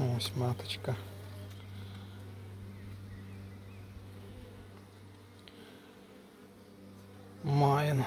Ось маточка. Майн.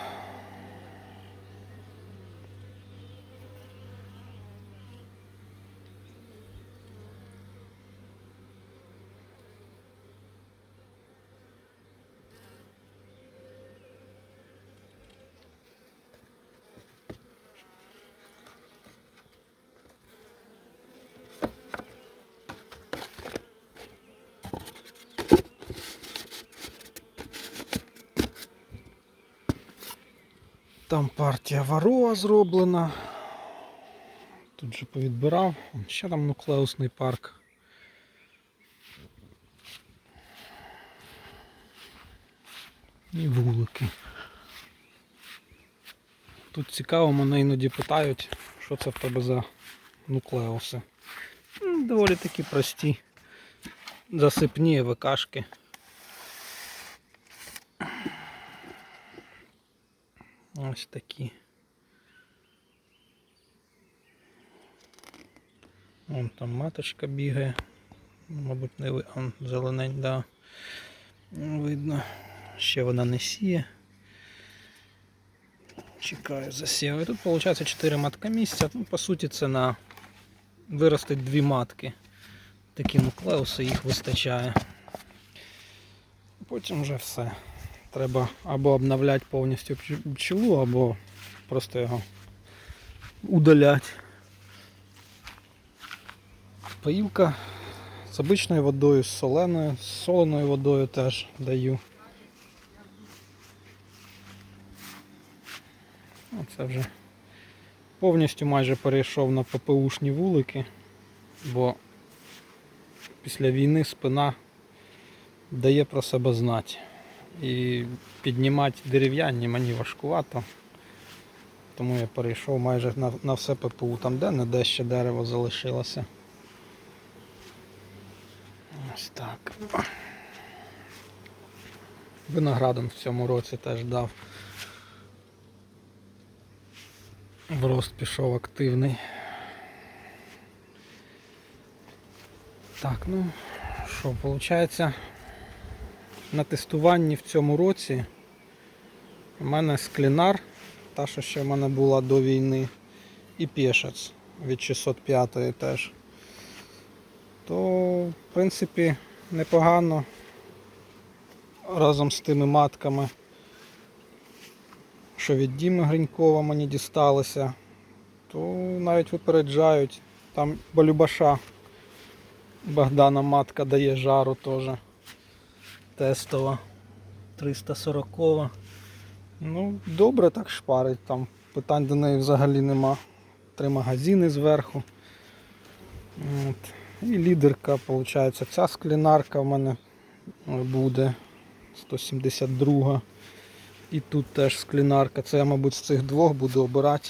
Там партія варова зроблена. Тут же повідбирав. Ще там нуклеусний парк. І вулики. Тут цікаво, мене іноді питають, що це в тебе за нуклеуси. Доволі такі прості. Засипні ВКшки. Ось такі. Вон там маточка бігає. Мабуть, не ви... Он, зеленень, да. Видно. Ще вона не сіє. Чекаю засів. І тут виходить 4 матка місця. Ну, по суті, це на виростить дві матки. Такі нуклеуси їх вистачає. Потім вже все. Треба або обновляти повністю пч- пчелу, або просто його удаляти. Поївка з обичною водою, з соленою, з соленою водою теж даю. Оце вже повністю майже перейшов на ППУшні вулики, бо після війни спина дає про себе знати. І піднімати дерев'яні мені важкувато. Тому я перейшов майже на, на все ППУ, там де не де ще дерево залишилося. Ось так. Виноградом в цьому році теж дав. В рост пішов активний. Так, ну що, виходить, на тестуванні в цьому році у мене склінар, та що ще в мене була до війни, і пішець від 605 теж. То, в принципі, непогано разом з тими матками, що від Діми Гринькова мені дісталося, то навіть випереджають. Там Балюбаша Богдана матка дає жару теж тестова 340. Ну, добре так шпарить, там питань до неї взагалі нема. Три магазини зверху. От. І лідерка, виходить, ця склінарка в мене буде 172. І тут теж склінарка. Це я, мабуть, з цих двох буду обирати,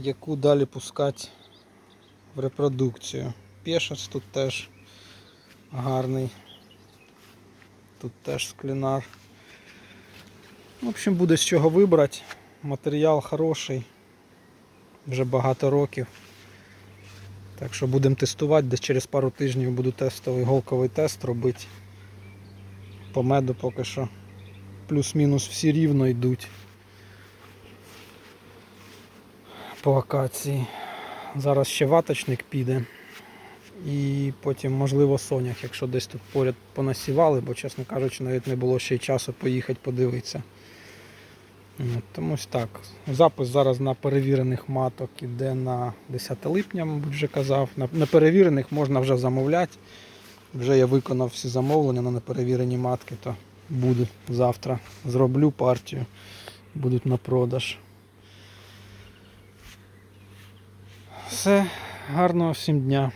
яку далі пускати в репродукцію. Пешець тут теж гарний. Тут теж склінар. В общем, буде з чого вибрати. Матеріал хороший. Вже багато років. Так що будемо тестувати, десь через пару тижнів буду тестовий голковий тест робити. По меду поки що. Плюс-мінус всі рівно йдуть. По акації. Зараз ще ваточник піде. І потім, можливо, сонях, якщо десь тут поряд понасівали, бо, чесно кажучи, навіть не було ще й часу поїхати подивитися. Тому ось так. Запис зараз на перевірених маток іде на 10 липня, мабуть, вже казав. На неперевірених можна вже замовляти. Вже я виконав всі замовлення на неперевірені матки, то буду завтра. Зроблю партію, будуть на продаж. Все, гарного всім дня.